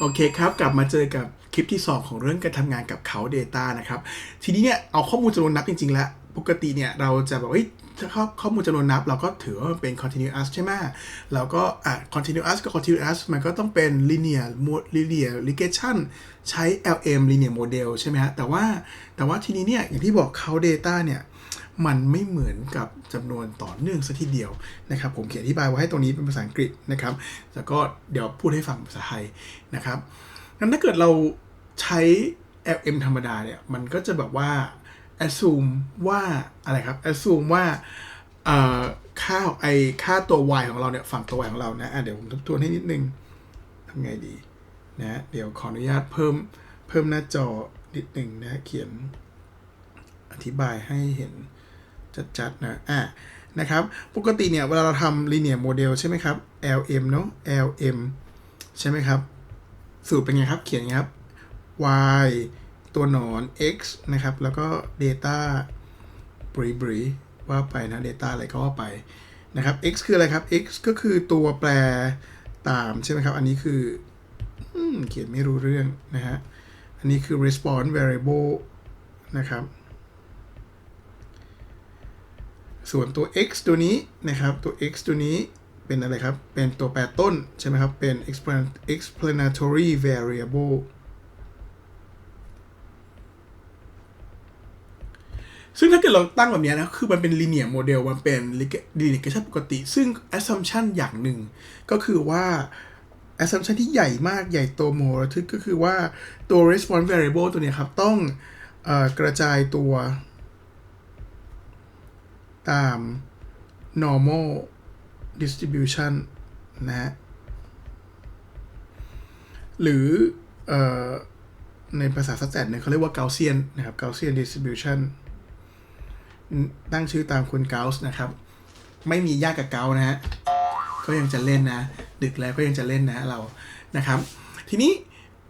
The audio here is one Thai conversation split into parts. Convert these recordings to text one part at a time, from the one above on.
โอเคครับ กลับมาเจอกับคลิปที่ 2 ของเรื่องการทำงานกับเขา Data นะครับ ทีนี้เนี่ยเอาข้อมูลจำนวนนับจริง ๆ แล้ว ปกติเนี่ยเราจะแบบเฮ้ยถ้าข้อข้อมูลจำนวนนับเราก็ถือว่ามันเป็น continuous ใช่ไหมแล้วก็อะ continuous กับ continuous มันก็ต้องเป็น linear mo- linear regression ใช้ LM linear model ใช่ไหมฮะแต่ว่าแต่ว่าทีนี้เนี่ยอย่างที่บอกเขา Data เนี่ย มันไม่เหมือนกับจำนวนต่อเนื่องซะทีเดียวนะครับ ผมเขียนอธิบายไว้ให้ตรงนี้เป็นภาษาอังกฤษนะครับ แล้วก็เดี๋ยวพูดให้ฟังภาษาไทยนะครับงั้นถ้าเกิดเราใช้ LM ธรรมดาเนี่ย มันก็จะแบบว่า assume ว่าอะไรครับ assume ว่าค่าไอค่าตัว y ของเราเนี่ย ฝั่งตัว y ของเรานะะเดี๋ยวผมทบทวนให้นิดนึงทำไงดีนะเดี๋ยวขออนุญาตเพิ่มเพิ่มหน้าจอนิดนึงนะเขียนอธิบายให้เห็น จัดๆนะอะนะครับ ปกติเนี่ยเวลาเราทำ linear model ใช่ไหมครับ LM เนอะ LM ใช่ไหมครับ สูตรเป็นไงครับ เขียนไงครับ y ตัวหนอน x นะครับ แล้วก็ data บริบริว่าไปนะ data อะไรก็ว่าไปนะครับ x คืออะไรครับ x ก็คือตัวแปรตามใช่ไหมครับ อันนี้คืออเขียนไม่รู้เรื่องนะฮะ อันนี้คือ response variable นะครับ ส่วนตัว x ตัวนี้นะครับ ตัว x ตัวนี้เป็นอะไรครับ เป็นตัวแปรต้น ใช่ไหมครับ เป็น explanatory variable ซึ่งถ้าเกิดเราตั้งแบบนี้นะ คือมันเป็น linear model มันเป็น regression ปกติ ซึ่ง assumption อย่างหนึ่ง ก็คือว่า assumption ที่ใหญ่มากใหญ่โตโมระทึกก็คือว่าตัว response variable ตัวนี้ครับ ต้องอกระจายตัว ตาม normal distribution นะฮะ หรืออในภาษาสแตทเนี่ยเขาเรียกว่า Gaussian นะครับ Gaussian distribution ตั้งชื่อตามคุณเกาส์นะครับ ไม่มีญาติกับเกานะฮะ ก็ยังจะเล่นนะ ดึกแล้วก็ยังจะเล่นนะเรา นะครับ ทีนี้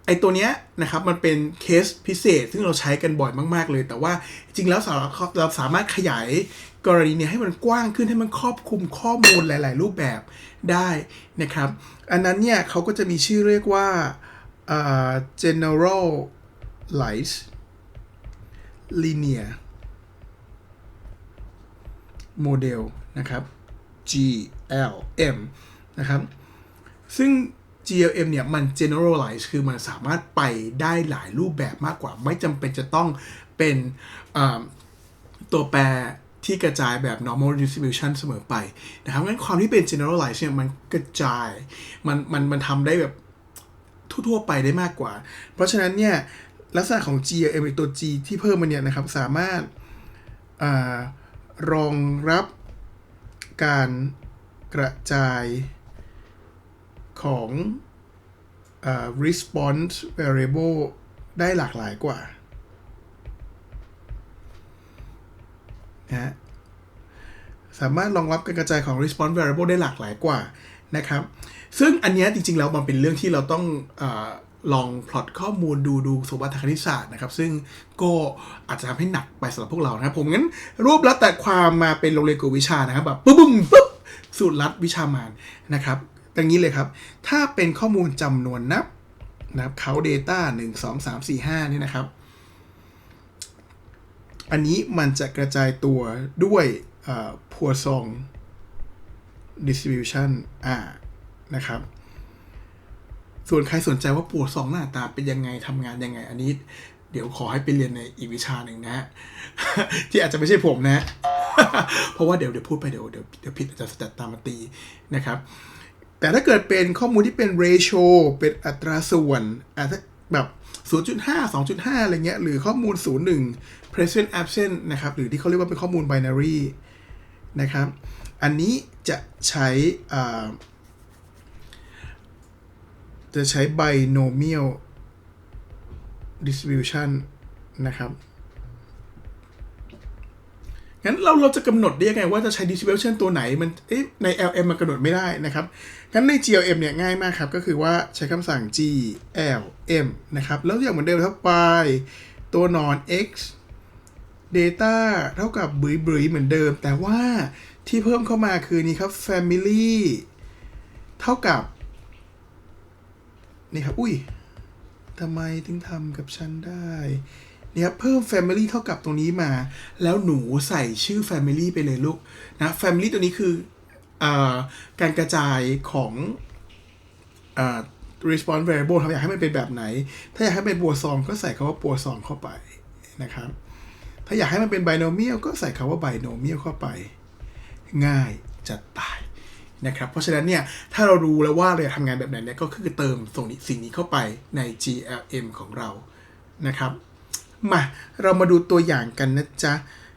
ไอตัวเนี้ยนะครับมันเป็นเคสพิเศษ ซึ่งเราใช้กันบ่อยมากๆเลย แต่ว่าจริงแล้วเราสามารถขยายกรณีเนี้ยให้มันกว้างขึ้นให้มันครอบคลุมข้อมูลหลาย ๆ รูปแบบได้นะครับ อันนั้นเนี่ยเขาก็จะมีชื่อเรียกว่าเอ่อ generalized linear model นะครับ GLM นะครับ ซึ่ง GLM เนี่ยมัน generalize คือมันสามารถไปได้หลายรูปแบบมากกว่า ไม่จำเป็นจะต้องเป็นตัวแปรที่กระจายแบบ normal distribution เสมอไปนะครับงั้นความที่เป็น generalize เนี่ยมันกระจาย มันมันมันทำได้แบบทั่วๆไปได้มากกว่า เพราะฉะนั้นเนี่ยลักษณะของ GLM ตัว G ที่เพิ่มมาเนี่ยนะครับสามารถอรองรับการกระจาย ของอ response variable ได้หลากหลายกว่านะฮะสามารถรองรับการกระจายของ response variable ได้หลากหลายกว่านะครับ ซึ่งอันนี้จริงๆ แล้วมันเป็นเรื่องที่เราต้องอลองพลอตข้อมูลดูดูสมบัติคณิตศาสตร์นะครับ ซึ่งก็อาจจะทำให้หนักไปสำหรับพวกเรานะครับ ผมงั้นรวบรัดแต่ความมาเป็นโรงเรียนกวดวิชานะครับแบบปุ๊บปุ๊บปุ๊บสูตรลัดวิชามานนะครับ อย่างนี้เลยครับ ถ้าเป็นข้อมูลจำนวนนับนะครับเขา Data 1 2 3 4 5นี่นะครับ อันนี้มันจะกระจายตัวด้วยพัวซอง distribution อ่านะครับ ส่วนใครสนใจว่าปัวซองหน้าตาเป็นยังไงทำงานยังไง อันนี้เดี๋ยวขอให้ไปเรียนในอีกวิชาหนึ่งนะฮะ ที่อาจจะไม่ใช่ผมนะ เพราะว่าเดี๋ยวเดี๋ยวพูดไปเดี๋ยวเดี๋ยวเดี๋ยวผิดอาจจะสแตตตามมาตีนะครับ แต่ถ้าเกิดเป็นข้อมูลที่เป็น ratio เป็นอัตราส่วนอาจจะแบบ 0.5 2.5 อะไรเงี้ย หรือข้อมูล 01 present absent นะครับ หรือที่เขาเรียกว่าเป็นข้อมูล binary นะครับ อันนี้จะใช้จะใช้ binomial distribution นะครับ งั้นเราเราจะกำหนดได้ยังไงว่าจะใช้ distribution ตัวไหนมันเอ๊ะใน LM มันกำหนดไม่ได้นะครับงั้นใน GLM เนี่ยง่ายมากครับ ก็คือว่าใช้คำสั่ง GLM นะครับ แล้วอย่างเหมือนเดิมครับ y ตัวนอน x data เท่ากับบริบริเหมือนเดิม แต่ว่าที่เพิ่มเข้ามาคือนี่ครับ family เท่ากับ นี่ครับ อุ้ยทำไมถึงทำกับฉันได้ เนี่ยเพิ่ม Family เท่ากับตรงนี้มา แล้วหนูใส่ชื่อ Family ไปเลยลูกนะ Family ตัวนี้คืออการกระจายของอ response variable ครับอยากให้มันเป็นแบบไหน ถ้าอยากให้เป็นบัวซองก็ใส่คาว่าบัวซองเข้าไปนะครับ ถ้าอยากให้มันเป็น binomial ก็ใส่คาว่า binomial เข้าไป ง่ายจะตายนะครับ เพราะฉะนั้นเนี่ย ถ้าเรารู้แล้วว่าเราจะทำงานแบบไหนเนี่ย ก็คือเติมส่งสิ่งนี้เข้าไปใน GLM ของเรานะครับ มาเรามาดูตัวอย่างกันนะจ๊ะ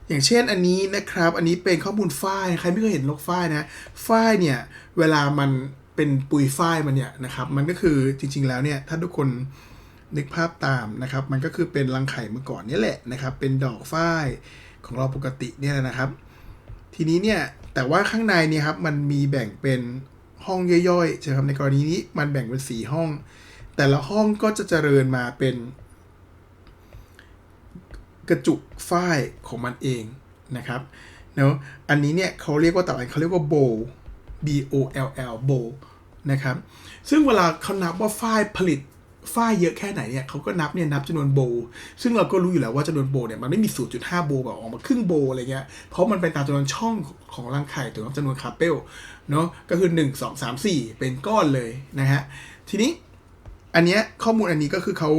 อย่างเช่นอันนี้นะครับ อันนี้เป็นข้อมูลฝ้ายใครไม่เคยเห็นลกฝ้ายนะฝ้ายเนี่ย เวลามันเป็นปุยฝ้ายมันเนี่ยนะครับ มันก็คือจริง ๆ แล้วเนี่ย ถ้าทุกคนนึกภาพตามนะครับ มันก็คือเป็นรังไข่เมื่อก่อนนี่แหละนะครับ เป็นดอกฝ้ายของเราปกติเนี่ยนะครับ ทีนี้เนี่ย แต่ว่าข้างในเนี่ยครับ มันมีแบ่งเป็นห้องย่อยๆใช่ครับ ในกรณีนี้มันแบ่งเป็นสีห้อง แต่ละห้องก็จะเจริญมาเป็น กระจุกฝ้ายของมันเองนะครับเนาะอันนี้เนี่ยเขาเรียกว่าต่อไปเขาเรียกว่า bowl b o l l bowl นะครับซึ่งเวลาเขานับว่าฝ้ายผลิตฝ้ายเยอะแค่ไหนเนี่ยเขาก็นับเนี่ยนับจำนวนโบว์ซึ่งเราก็รู้อยู่แล้วว่าจำนวนโบว์เนี่ยมันไม่มี 0.5 โบว์แบบออกมาครึ่งโบว์อะไรเงี้ย เพราะมันเป็นตามจำนวนช่องของรังไข่ถึงจำนวนคาร์เปลเนาะ ก็คือ 1 2 3 4 เป็นก้อนเลยนะฮะ ทีนี้อันเนี้ยข้อมูลอันนี้ก็คือเขา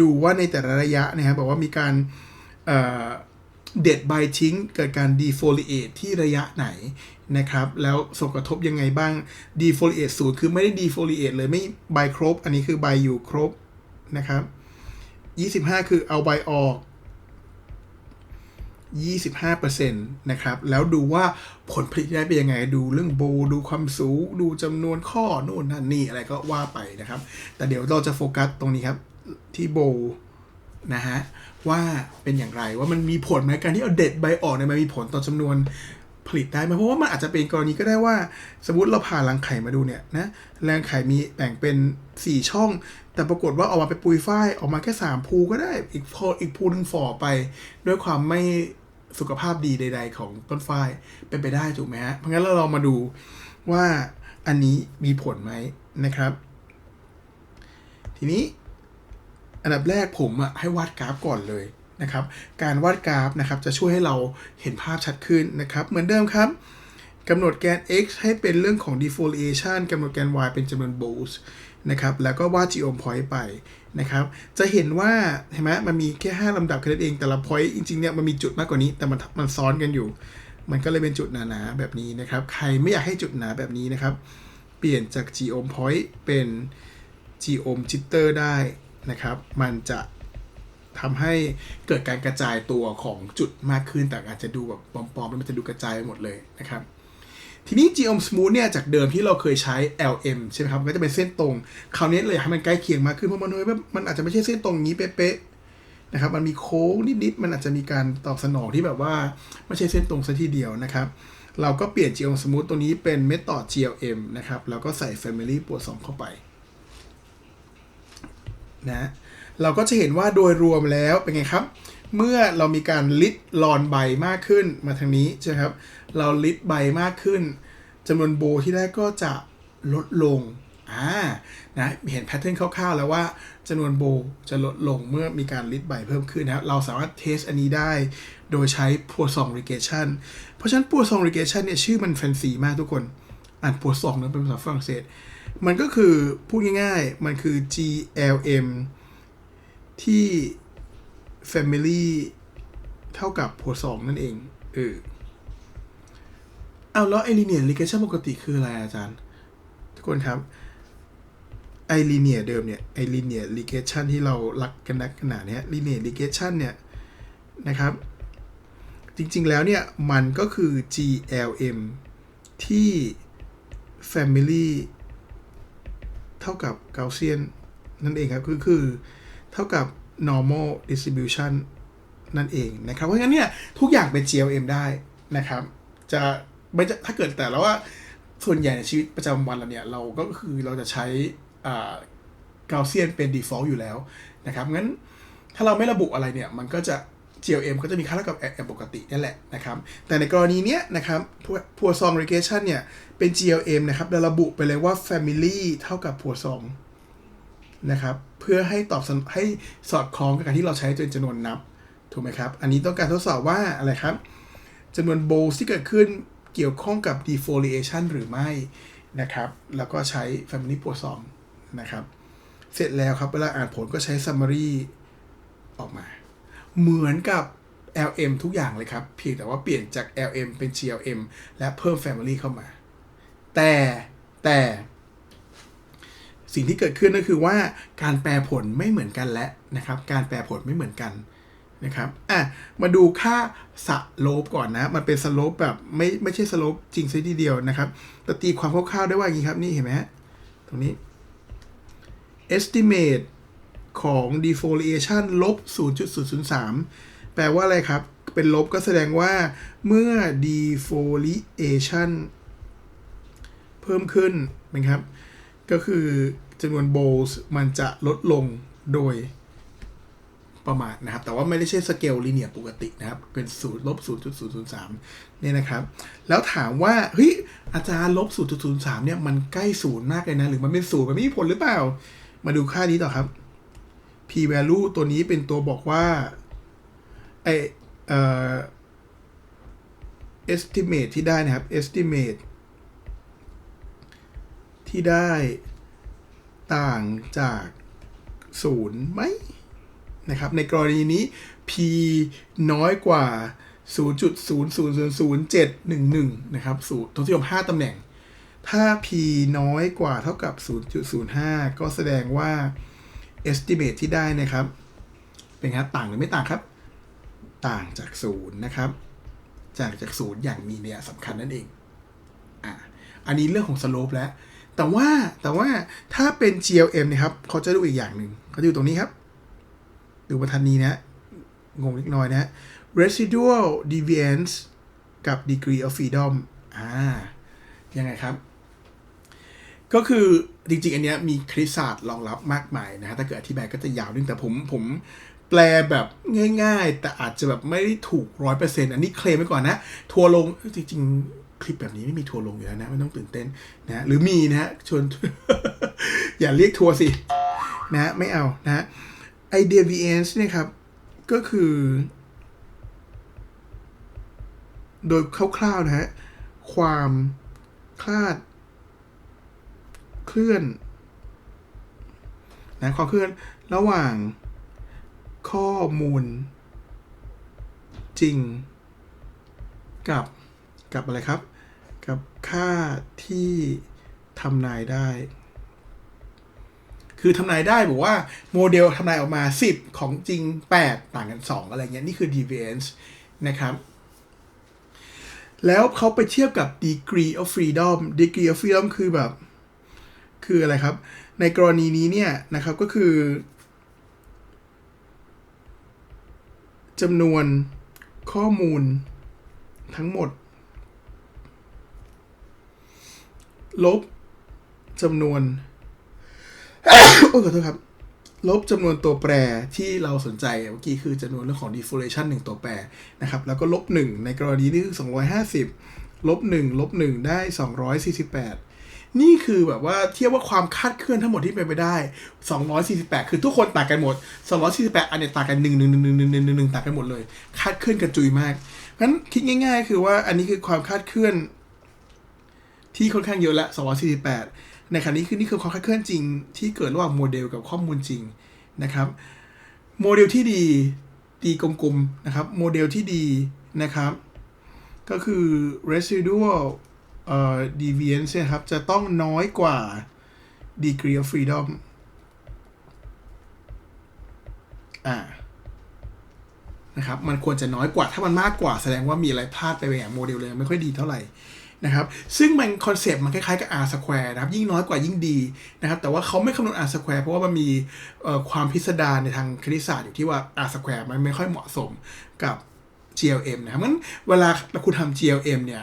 ดูว่าในแต่ละระยะนะครับบอกว่ามีการ เด็ดใบทิ้งเกิดการ defoliate ที่ระยะไหนนะครับ แล้วส่งกระทบยังไงบ้าง defoliate ศูนย์คือไม่ได้ defoliate เลยไม่ใบครบ อันนี้คือใบอยู่ครบนะครับ25 คือเอาใบออก 25%นะครับ แล้วดูว่าผลผลิตได้เป็นยังไง ดูเรื่องโบ ดูความสูง ดูจำนวนข้อ โน่นนั่นนี่อะไรก็ว่าไปนะครับ แต่เดี๋ยวเราจะโฟกัสตรงนี้ครับ ที่โบ นะฮะว่าเป็นอย่างไรว่ามันมีผลไหมการที่เอาเด็ดใบออกเนี่ยมันมีผลต่อจำนวนผลิตได้ไหมเพราะว่ามันอาจจะเป็นกรณีก็ได้ว่า สมมติเราผ่ารังไข่มาดูเนี่ยนะรังไข่มีแบ่งเป็น 4 ช่อง แต่ปรากฏว่าออกมาเป็นปุยฝ้ายออกมาแค่ 3 ภูก็ได้อีกพออีกภูหนึงฝ่อไป ด้วยความไม่สุขภาพดีใด ๆ ของต้นฝ้ายเป็นไปได้ถูกไหมฮะเพราะงั้นเราลองมาดูว่าอันนี้มีผลไหมนะครับ ทีนี้ อันดับแรกผมอะให้วาดกราฟก่อนเลยนะครับ การวาดกราฟนะครับจะช่วยให้เราเห็นภาพชัดขึ้นนะครับ เหมือนเดิมครับกำหนดแกน x ให้เป็นเรื่องของ defoliation กำหนดแกน y เป็นจำนวน bows นะครับ แล้วก็วาด geom point ไปนะครับ จะเห็นว่าเห็นไหมมันมีแค่ 5 ลำดับแค่นั้นเอง แต่ละ point จริงๆเนี่ยมันมีจุดมากกว่านี้ แต่มันมันซ้อนกันอยู่ มันก็เลยเป็นจุดหนาๆแบบนี้นะครับ ใครไม่อยากให้จุดหนาแบบนี้นะครับ เปลี่ยนจาก geom point เป็น geom jitter ได้ นะครับ มันจะทำให้เกิดการกระจายตัวของจุดมากขึ้น แต่อาจจะดูแบบปลอมๆแล้วมันจะดูกระจายไปหมดเลยนะครับ ทีนี้ geom smooth เนี่ยจากเดิมที่เราเคยใช้ lm ใช่ไหมครับก็จะเป็นเส้นตรง คราวนี้เลยให้มันใกล้เคียงมากขึ้น เพราะมันมันอาจจะไม่ใช่เส้นตรงนี้เป๊ะๆนะครับ มันมีโค้งนิดๆ มันอาจจะมีการตอบสนองที่แบบว่าไม่ใช่เส้นตรงซะทีเดียวนะครับ เราก็เปลี่ยน geom smooth ตัวนี้เป็น method glm นะครับ แล้วก็ใส่ family ปวด2เข้าไป นะเราก็จะเห็นว่าโดยรวมแล้วเป็นไงครับ เมื่อเรามีการลิดลอนใบมากขึ้นมาทางนี้ใช่ครับ เราลิดใบมากขึ้นจำนวนโบที่ได้ก็จะลดลงอ่านะเห็นแพทเทิร์นคร่าวๆแล้วว่าจำนวนโบจะลดลงเมื่อมีการลิดใบเพิ่มขึ้นนะครับ เราสามารถเทสอันนี้ได้โดยใช้ Poisson regression เพราะฉะนั้น Poisson regression เนี่ยชื่อมันแฟนซีมากทุกคน อ่าน Poisson นะเป็นภาษาฝรั่งเศส มันก็คือพูดง่ายๆ มันคือ GLM ที่ Family เท่ากับโพสองนั่นเอง เออ เอาแล้วไอ linear regression ปกติคืออะไรอาจารย์ ทุกคนครับ ไอ linear เดิมเนี่ยไอ linear regression ที่เรารักกันนักขนาดนี้ linear regression เนี่ย นะครับ จริงๆแล้วเนี่ย มันก็คือ GLM ที่ Family เท่ากับ Gaussian นั่นเองครับ คือคือเท่ากับ normal distribution นั่นเองนะครับ เพราะฉะนั้นเนี่ยทุกอย่างเป็น GLM ได้นะครับ จะไม่จะถ้าเกิดแต่แล้วว่าส่วนใหญ่ในชีวิตประจำวันเราเนี่ย เราก็คือเราจะใช้อ่า Gaussian เป็น default อยู่แล้วนะครับงั้นถ้าเราไม่ระบุอะไรเนี่ย มันก็จะ GLM ก็จะมีค่าเท่ากับ m ปกตินั่แหละนะครับ แต่ในกรณีเนี้ยนะครับ Poisson regression เนี่ย เป็น GLM นะครับเราระบุไปเลยว่า family เท่ากับ Poisson นะครับ เพื่อให้ตอบสนให้สอดคล้องกับการที่เราใช้จำนวนนับ ถูกไหมครับ อันนี้ต้องการทดสอบว่าอะไรครับจำนวนโบลที่เกิดขึ้นเกี่ยวข้องกับ defoliation หรือไม่นะครับ แล้วก็ใช้ family p r o s o m นะครับ เสร็จแล้วครับ เวลาอ่านผลก็ใช้ summary ออกมา เหมือนกับ LM ทุกอย่างเลยครับ เพียงแต่ว่าเปลี่ยนจาก LM เป็น GLM และเพิ่ม family เข้ามา แต่แต่ สิ่งที่เกิดขึ้นก็คือว่าการแปลผลไม่เหมือนกันและนะครับ การแปลผลไม่เหมือนกันนะครับ อะ มาดูค่าสโลปก่อนนะ มันเป็นสโลปแบบไม่ไม่ใช่สโลปจริงซะทีเดียวนะครับ แต่ตีความคร่าวๆได้ว่าอย่างนี้ครับ นี่เห็นไหมฮะ ตรงนี้ estimate ของ defoliation ลบ 0.003 แปลว่าอะไรครับ เป็นลบก็แสดงว่าเมื่อ defoliation เพิ่มขึ้นนะครับ ก็คือจำนวน bowls มันจะลดลงโดยประมาณนะครับ แต่ว่าไม่ได้ใช่สเกลลีเนียปกตินะครับ เป็นศูนย์ลบ0.003เนี่ยนะครับ แล้วถามว่า เฮ้ย อาจารย์ลบ0.03เนี่ย มันใกล้ศูนย์มากเลยนะ หรือมันเป็นศูนย์มันไม่มีผลหรือเปล่า มาดูค่านี้ต่อครับ p value ตัวนี้เป็นตัวบอกว่าไอเอ่อ estimate ที่ได้นะครับ estimate ที่ได้ต่างจากศูนย์ไหมนะครับ ในกรณีนี้ p น้อยกว่า 0.0000711 นะครับสูตรทศนิยม 5 ตำแหน่ง ถ้า p น้อยกว่าเท่ากับ 0.05 ก็แสดงว่า estimate ที่ได้นะครับ เป็นครับต่างหรือไม่ต่างครับ ต่างจากศูนย์นะครับ จากจากศูนย์อย่างมีเนัยสำคัญนั่นเองอะอันนี้เรื่องของ slope แล้ว แต่ว่าแต่ว่าถ้าเป็น GLM นะครับเขาจะดูอีกอย่างหนึ่งเขาอยู่ตรงนี้ครับ ดูประธานนี้นะงงเล็กน้อยนะ residual deviance กับ degree of freedom อ่ายังไงครับ ก็คือจริงๆ อันเนี้ยมีคณิตศาสตร์รองรับมากมายนะฮะถ้าเกิดอธิบายก็จะยาวนิดแต่ผมผมแปลแบบง่ายๆ แต่อาจจะแบบไม่ได้ถูกร้อยเปอร์เซ็นต์อันนี้เคลมไว้ก่อนนะ ทัวร์ลงจริงๆ คลิปแบบนี้ไม่มีทัวร์ลงอยู่แล้วนะไม่ต้องตื่นเต้นนะหรือมีนะฮะชวน อย่าเรียกทัวร์สินะไม่เอานะไอเดีย VNs เนี่ยครับ ก็คือ โดยคร่าวๆนะฮะความคลาด เคลื่อนนะความเคลื่อนระหว่างข้อมูล จริง กับกับอะไรครับ กับค่าที่ทำนายได้ คือทำนายได้บอกว่าโมเดลทำนายออกมา 10 ของจริง 8 ต่างกัน 2 อะไรเงี้ยนี่คือ deviance นะครับ แล้วเขาไปเทียบกับ degree of freedom degree of freedom คือแบบ คืออะไรครับ ในกรณีนี้เนี่ยนะครับก็คือจำนวนข้อมูลทั้งหมด ลบจำนวนโอ้ขอโทษครับ ลบจำนวนตัวแปรที่เราสนใจเมื่อกี้คือจำนวนเรื่องของ deflation 1 ตัวแปรนะครับ แล้วก็ลบ 1 ในกรณีนี้คือ 250 ลบ 1 ลบ 1 ได้ 248 นี่คือแบบว่าเทียบว่าความคาดเคลื่อนทั้งหมดที่เป็นไปได้ 248 คือทุกคนต่างกันหมด 248 อันเนี้ยต่างกัน1 1 1 1 1 1 1ต่างกันหมดเลย คาดเคลื่อนกระจุยมากงั้นคิดง่าย ๆ คือว่าอันนี้คือความคาดเคลื่อน ที่ค่อนข้างเยอะละ 248 ในขณะนี้คือนี่คือความคาดเคลื่อนจริง ที่เกิดระหว่างโมเดลกับข้อมูลจริงนะครับ โมเดลที่ดีตีกลมๆนะครับ โมเดลที่ดีนะครับ ก็คือ residual เอ่อ deviance นี่ยครับ จะต้องน้อยกว่า degree of freedom อ่านะครับ มันควรจะน้อยกว่า ถ้ามันมากกว่าแสดงว่ามีอะไรพลาดไปอย่างโมเดลเลยไม่ค่อยดีเท่าไหร่นะครับ ซึ่งมันคอนเซปต์มันคล้ายๆกับ R square นะครับ ยิ่งน้อยกว่ายิ่งดีนะครับ แต่ว่าเขาไม่คำนวณ R square เพราะว่ามันมีความพิสดารในทางคณิตศาสตร์อยู่ที่ว่า R square มันไม่ค่อยเหมาะสมกับ GLM นะครับงั้นเวลาคุณทำ GLM เนี่ย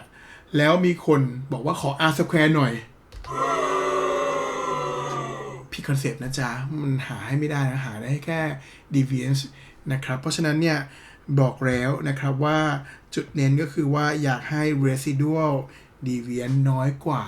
แล้วมีคนบอกว่าขอ R square หน่อย ผิดคอนเซปต์นะจ๊ะ มันหาให้ไม่ได้นะ หาได้แค่ deviance นะครับ เพราะฉะนั้นเนี่ยบอกแล้วนะครับว่าจุดเน้นก็คือว่าอยากให้ residual deviance น้อยกว่า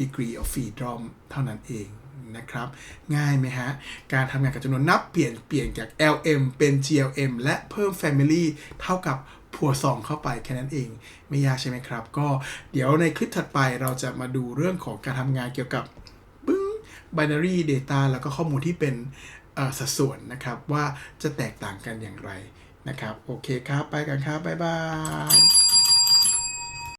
degree of freedom เท่านั้นเองนะครับ ง่ายไหมฮะ การทำงานกับจำนวนนับเปลี่ยนเปลี่ยนจาก LM เป็น GLM และเพิ่ม family เท่ากับ ผัวซองเข้าไปแค่นั้นเองไม่ยากใช่ไหมครับ ก็เดี๋ยวในคลิปถัดไปเราจะมาดูเรื่องของการทำงานเกี่ยวกับปึ้ง binary data แล้วก็ข้อมูลที่เป็นสัดส่วนนะครับว่าจะแตกต่างกันอย่างไรนะครับ โอเคครับ ไปกันครับ บ๊ายบาย